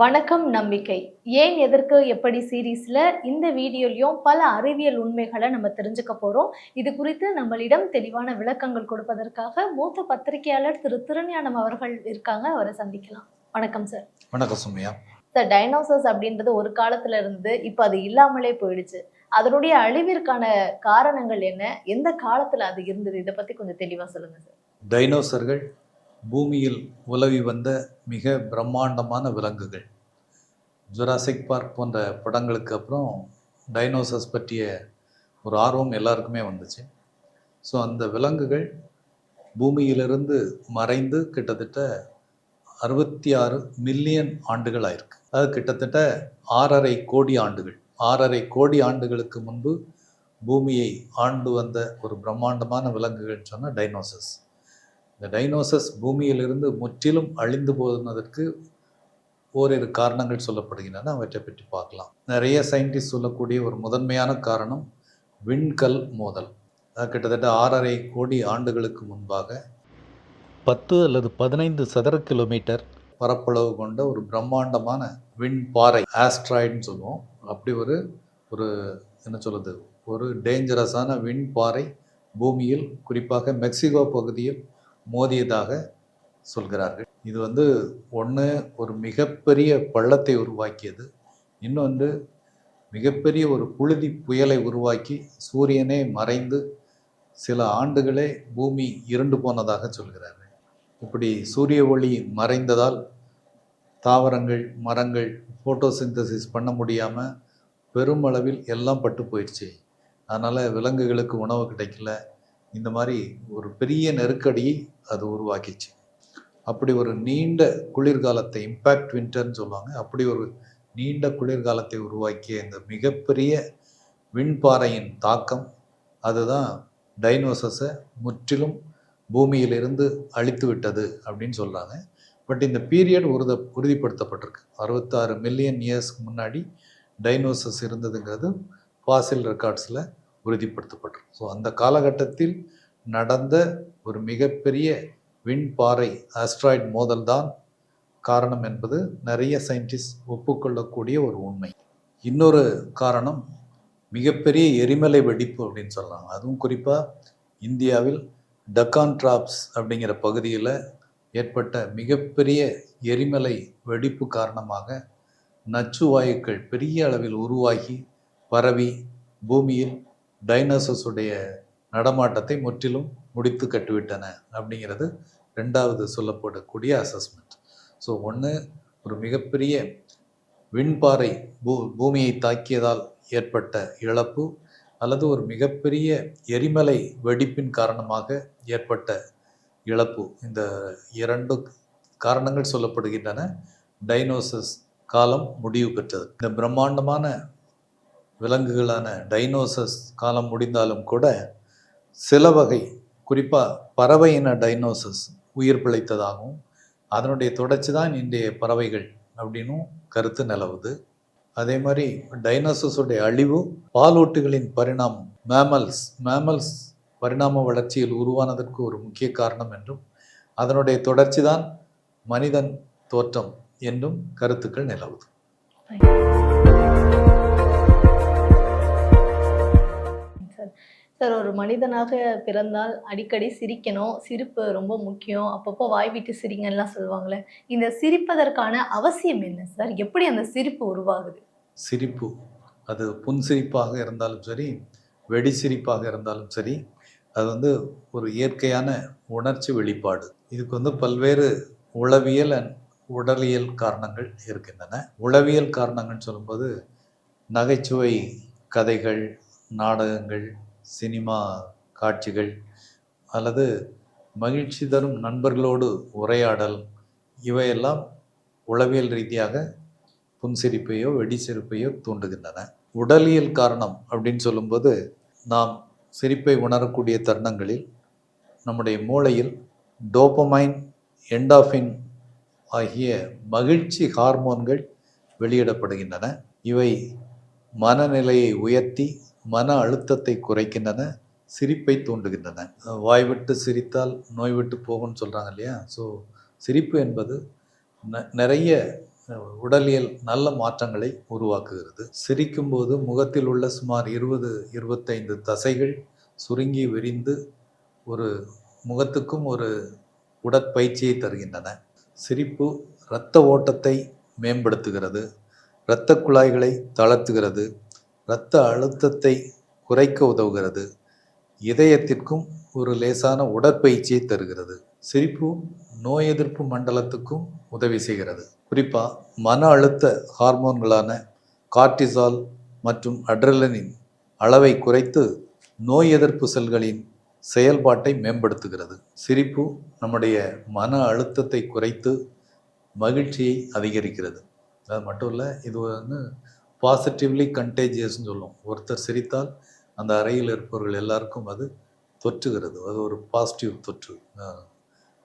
வணக்கம் நம்பிக்கை. ஏன் எதற்கு எப்படி சீரீஸ்ல இந்த வீடியோலையும் பல அறிவியல் உண்மைகளை நம்ம தெரிஞ்சுக்க போறோம். இது குறித்து நம்மளிடம் தெளிவான விளக்கங்கள் கொடுப்பதற்காக மூத்த பத்திரிகையாளர் திரு திருஞானம் அவர்கள் இருக்காங்க. அவரை சந்திக்கலாம். வணக்கம் சார் வணக்கம் சுமையா. சார் டைனோசர்ஸ் அப்படின்றது ஒரு காலத்துல இருந்து இப்போ அது இல்லாமலே போயிடுச்சு. அதனுடைய அழிவிற்கான காரணங்கள் என்ன? எந்த காலத்துல அது இருந்தது? இதை பத்தி கொஞ்சம் தெளிவா சொல்லுங்க சார் டைனோசர்கள் பூமியில் உலவி வந்த மிக பிரம்மாண்டமான விலங்குகள். ஜுராசிக் பார்க் போன்ற படங்களுக்கு அப்புறம் டைனோசர்ஸ் பற்றிய ஒரு ஆர்வம் எல்லாருக்குமே வந்துச்சு. ஸோ அந்த விலங்குகள் பூமியிலிருந்து மறைந்து கிட்டத்தட்ட அறுபத்தி ஆறு மில்லியன் ஆண்டுகள் ஆயிருக்கு. அது கிட்டத்தட்ட ஆறரை கோடி ஆண்டுகள். ஆறரை கோடி ஆண்டுகளுக்கு முன்பு பூமியை ஆண்டு வந்த ஒரு பிரம்மாண்டமான விலங்குகள்னு சொன்னால் டைனோசஸ் இந்த டைனோசஸ் பூமியிலிருந்து முற்றிலும் அழிந்து போனதற்கு ஓரிரு காரணங்கள் சொல்லப்படுகின்றன. அவற்றை பற்றி பார்க்கலாம். நிறைய சயின்டிஸ்ட் சொல்லக்கூடிய ஒரு முதன்மையான காரணம் விண்கல் மோதல். கிட்டத்தட்ட ஆறரை கோடி ஆண்டுகளுக்கு முன்பாக பத்து அல்லது பதினைந்து சதுர கிலோமீட்டர் பரப்பளவு கொண்ட ஒரு பிரம்மாண்டமான விண்பாறை ஆஸ்ட்ராய்டுன்னு சொல்லுவோம். அப்படி ஒரு ஒரு என்ன சொல்லுது ஒரு டேஞ்சரஸான விண் பாறை பூமியில் குறிப்பாக மெக்சிகோ பகுதியில் மோதியதாக சொல்கிறார்கள். இது வந்து ஒன்று ஒரு மிகப்பெரிய பள்ளத்தை உருவாக்கியது. இன்னொன்று மிகப்பெரிய ஒரு புழுதி புயலை உருவாக்கி சூரியனே மறைந்து சில ஆண்டுகளே பூமி இருண்டு போனதாக சொல்கிறார்கள். இப்படி சூரிய ஒளி மறைந்ததால் தாவரங்கள் மரங்கள் ஃபோட்டோசிந்தசிஸ் பண்ண முடியாமல் பெருமளவில் எல்லாம் பட்டு போயிடுச்சு. அதனால் விலங்குகளுக்கு உணவு கிடைக்கல. இந்த மாதிரி ஒரு பெரிய நெருக்கடியை அது உருவாக்கிச்சு. அப்படி ஒரு நீண்ட குளிர்காலத்தை இம்பேக்ட் வின்டர்னு சொல்லுவாங்க அப்படி ஒரு நீண்ட குளிர்காலத்தை உருவாக்கிய இந்த மிகப்பெரிய விண்பாறையின் தாக்கம் அதுதான் டைனோசஸை முற்றிலும் பூமியிலிருந்து அழித்து விட்டது அப்படின்னு சொல்கிறாங்க பட் இந்த பீரியட் உறுத உறுதிப்படுத்தப்பட்டிருக்கு. அறுபத்தாறு மில்லியன் இயர்ஸ்க்கு முன்னாடி டைனோசஸ் இருந்ததுங்கிறது ஃபாசில் ரெக்கார்ட்ஸில் உறுதிப்படுத்தப்பட்டிருக்கு ஸோ அந்த காலகட்டத்தில் நடந்த ஒரு மிகப்பெரிய விண்பாறை ஆஸ்ட்ராய்டு மோதல் தான் காரணம் என்பது நிறைய சயின்டிஸ்ட் ஒப்புக்கொள்ளக்கூடிய ஒரு உண்மை. இன்னொரு காரணம் மிகப்பெரிய எரிமலை வெடிப்பு அப்படின்னு சொல்லலாம். அதுவும் குறிப்பாக இந்தியாவில் டக்கான் டிராப்ஸ் அப்படிங்கிற பகுதியில் ஏற்பட்ட மிகப்பெரிய எரிமலை வெடிப்பு காரணமாக நச்சு வாயுக்கள் பெரிய அளவில் உருவாகி பரவி பூமியில் டைனோசஸுடைய நடமாட்டத்தை முற்றிலும் முடித்து கட்டுவிட்டன அப்படிங்கிறது ரெண்டாவது சொல்லப்படக்கூடிய அசஸ்மெண்ட் ஸோ ஒன்று ஒரு மிகப்பெரிய விண்பாறை பூ பூமியை தாக்கியதால் ஏற்பட்ட இழப்பு அல்லது ஒரு மிகப்பெரிய எரிமலை வெடிப்பின் காரணமாக ஏற்பட்ட இழப்பு. இந்த இரண்டு காரணங்கள் சொல்லப்படுகின்றன. டைனோசஸ் காலம் முடிவு பெற்றது. இந்த பிரம்மாண்டமான விலங்குகளான டைனோசஸ் காலம் முடிந்தாலும் கூட சில வகை குறிப்பாக பறவை இன டைனோசஸ் உயிர் பிழைத்ததாகவும் அதனுடைய தொடர்ச்சி தான் இன்றைய பறவைகள் அப்படின்னும் கருத்து நிலவுது. அதே மாதிரி டைனோசஸுடைய அழிவு பாலூட்டுகளின் பரிணாமம் மேமல்ஸ் மேமல்ஸ் பரிணாம வளர்ச்சியில் உருவானதற்கு ஒரு முக்கிய காரணம் என்றும் அதனுடைய தொடர்ச்சி தான் மனிதன் தோற்றம் என்றும் கருத்துக்கள் நிலவுது. சார் ஒரு மனிதனாக பிறந்தால் அடிக்கடி சிரிக்கணும். சிரிப்பு ரொம்ப முக்கியம். அப்பப்போ வாய் விட்டு சிரிங்கலாம் சொல்லுவாங்களே. இந்த சிரிப்பதற்கான அவசியம் என்ன சார்? எப்படி அந்த சிரிப்பு உருவாகுது? சிரிப்பு. அது புன்சிரிப்பாக இருந்தாலும் சரி வெடி சிரிப்பாக இருந்தாலும் சரி அது வந்து ஒரு இயற்கையான உணர்ச்சி வெளிப்பாடு. இதுக்கு வந்து பல்வேறு உளவியல் அண்ட் உடலியல் காரணங்கள் இருக்கின்றன. உளவியல் காரணங்கள்னு சொல்லும்போது நகைச்சுவை கதைகள் நாடகங்கள் சினிமா காட்சிகள் அல்லது மகிழ்ச்சி தரும் நண்பர்களோடு உரையாடல் இவையெல்லாம் உளவியல் ரீதியாக புன்சிரிப்பையோ வெடிச்சிரிப்பையோ தூண்டுகின்றன. உடலியல் காரணம் அப்படின்னு சொல்லும்போது நாம் சிரிப்பை உணரக்கூடிய தருணங்களில் நம்முடைய மூளையில் டோப்பமைன் என்டாஃபின் ஆகிய மகிழ்ச்சி ஹார்மோன்கள் வெளியிடப்படுகின்றன. இவை மனநிலையை உயர்த்தி மன அழுத்தத்தை குறைக்கின்றன சிரிப்பை தூண்டுகின்றன. வாய் விட்டு சிரித்தால் நோய் விட்டு போகும்னு சொல்கிறாங்க இல்லையா? ஸோ சிரிப்பு என்பது ந நிறைய உடலியல் நல்ல மாற்றங்களை உருவாக்குகிறது. சிரிக்கும்போது முகத்தில் உள்ள சுமார் இருபது இருபத்தைந்து தசைகள் சுருங்கி விரிந்து ஒரு முகத்துக்கும் ஒரு உடற்பயிற்சியை தருகின்றன. சிரிப்பு இரத்த ஓட்டத்தை மேம்படுத்துகிறது. இரத்த குழாய்களை தளர்த்துகிறது. இரத்த அழுத்தத்தை குறைக்க உதவுகிறது. இதயத்திற்கும் ஒரு லேசான உடற்பயிற்சியை தருகிறது. சிரிப்பு நோய் எதிர்ப்பு மண்டலத்துக்கும் உதவி செய்கிறது. குறிப்பாக மன அழுத்த ஹார்மோன்களான கார்டிசால் மற்றும் அட்ரலனின் அளவை குறைத்து நோய் எதிர்ப்பு செல்களின் செயல்பாட்டை மேம்படுத்துகிறது. சிரிப்பு நம்முடைய மன அழுத்தத்தை குறைத்து மகிழ்ச்சியை அதிகரிக்கிறது. அது மட்டும் இல்லை இது வந்து பாசிட்டிவ்லி கண்டேஜியஸ்ன்னு சொல்லுவோம். ஒருத்தர் சிரித்தால் அந்த அறையில் இருப்பவர்கள் எல்லாருக்கும் அது தொற்றுகிறது. அது ஒரு பாசிட்டிவ் தொற்று.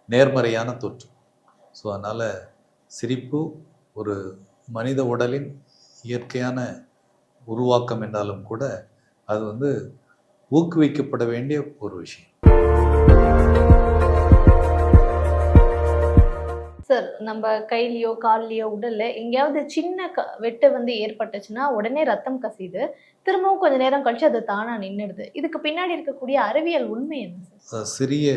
நேர்மறையான தொற்று. ஸோ அதனால் சிரிப்பு ஒரு மனித உடலின் இயற்கையான உருவாக்கம் என்றாலும் கூட அது வந்து ஊக்குவிக்கப்பட வேண்டிய ஒரு விஷயம். சார் நம்ம கையிலயோ கால்லயோ உடல்ல எங்கேயாவது சின்ன க வெட்டு வந்து ஏற்பட்டுச்சுன்னா உடனே ரத்தம் கசியுது. திரும்பவும் கொஞ்ச நேரம் கழிச்சு அது தானா நின்னுடுது. இதுக்கு பின்னாடி இருக்கக்கூடிய அறிவியல் உண்மை என்ன சார்? சிறிய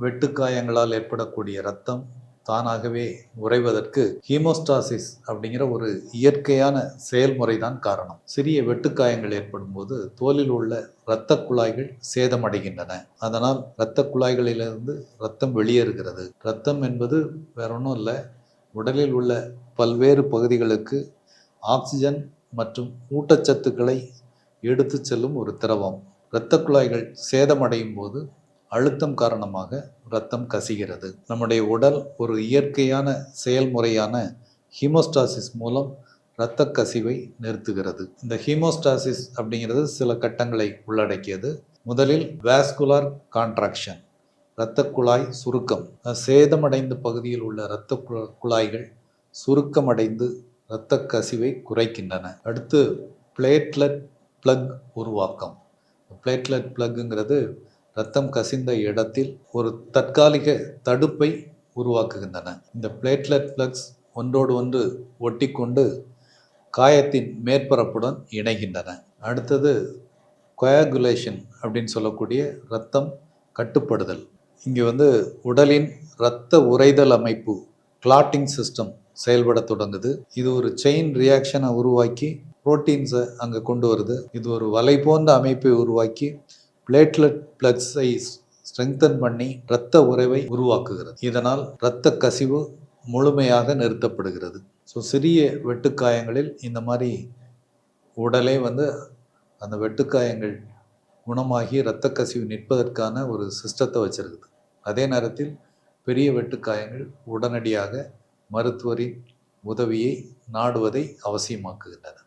வெட்டுக்காயங்களால் ஏற்படக்கூடிய ரத்தம் தானாகவே உறைவதற்கு ஹீமோஸ்டாசிஸ் அப்படிங்கிற ஒரு இயற்கையான செயல்முறை தான் காரணம். சிறிய வெட்டுக்காயங்கள் ஏற்படும் போது தோலில் உள்ள இரத்த குழாய்கள் சேதமடைகின்றன. அதனால் இரத்த குழாய்களிலிருந்து ரத்தம் வெளியேறுகிறது. ரத்தம் என்பது வேற ஒன்றும் இல்லை உடலில் உள்ள பல்வேறு பகுதிகளுக்கு ஆக்சிஜன் மற்றும் ஊட்டச்சத்துக்களை எடுத்துச் செல்லும் ஒரு திரவம். இரத்த குழாய்கள் சேதமடையும் போது அழுத்தம் காரணமாக இரத்தம் கசிகிறது. நம்முடைய உடல் ஒரு இயற்கையான செயல்முறையான ஹீமோஸ்டாசிஸ் மூலம் இரத்த கசிவை நிறுத்துகிறது. இந்த ஹீமோஸ்டாசிஸ் அப்படிங்கிறது சில கட்டங்களை உள்ளடக்கியது. முதலில் வேஸ்குலார் கான்ட்ராக்ஷன் இரத்த குழாய் சுருக்கம். சேதமடைந்த பகுதியில் உள்ள இரத்த குழாய்கள் சுருக்கமடைந்து இரத்த கசிவை குறைக்கின்றன. அடுத்து பிளேட்லெட் பிளக் உருவாக்கம். பிளேட்லெட் பிளக்குங்கிறது ரத்தம் கசிந்த இடத்தில் ஒரு தற்காலிக தடுப்பை உருவாக்குகின்றன. இந்த பிளேட்லெட் பிளக்ஸ் ஒன்றோடு ஒன்று ஒட்டிக்கொண்டு காயத்தின் மேற்பரப்புடன் இணைகின்றன. அடுத்தது கொயாகுலேஷன் அப்படின்னு சொல்லக்கூடிய ரத்தம் கட்டுப்படுதல். இங்கே வந்து உடலின் இரத்த உறைதல் அமைப்பு கிளாட்டிங் சிஸ்டம் செயல்பட தொடங்குது. இது ஒரு செயின் ரியாக்ஷனை உருவாக்கி புரோட்டீன்ஸை அங்கே கொண்டு வருது. இது ஒரு வலை போன்ற அமைப்பை உருவாக்கி பிளேட்லெட் பிளட்ஸை ஸ்ட்ரெங்தன் பண்ணி இரத்த உறைவை உருவாக்குகிறது. இதனால் இரத்த கசிவு முழுமையாக நிறுத்தப்படுகிறது. ஸோ சிறிய வெட்டுக்காயங்களில் இந்த மாதிரி உடலே வந்து அந்த வெட்டுக்காயங்கள் குணமாகி இரத்த கசிவு நிற்பதற்கான ஒரு சிஸ்டத்தை வச்சிருக்குது. அதே நேரத்தில் பெரிய வெட்டுக்காயங்கள் உடனடியாக மருத்துவரின் உதவியை நாடுவதை அவசியமாக்குகின்றன.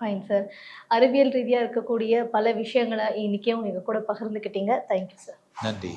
ஃபைன் சார் அறிவியல் ரீதியா இருக்கக்கூடிய பல விஷயங்களை இன்னைக்கே உங்க கூட பகிர்ந்துக்கிட்டீங்க. தேங்க்யூ சார் நன்றி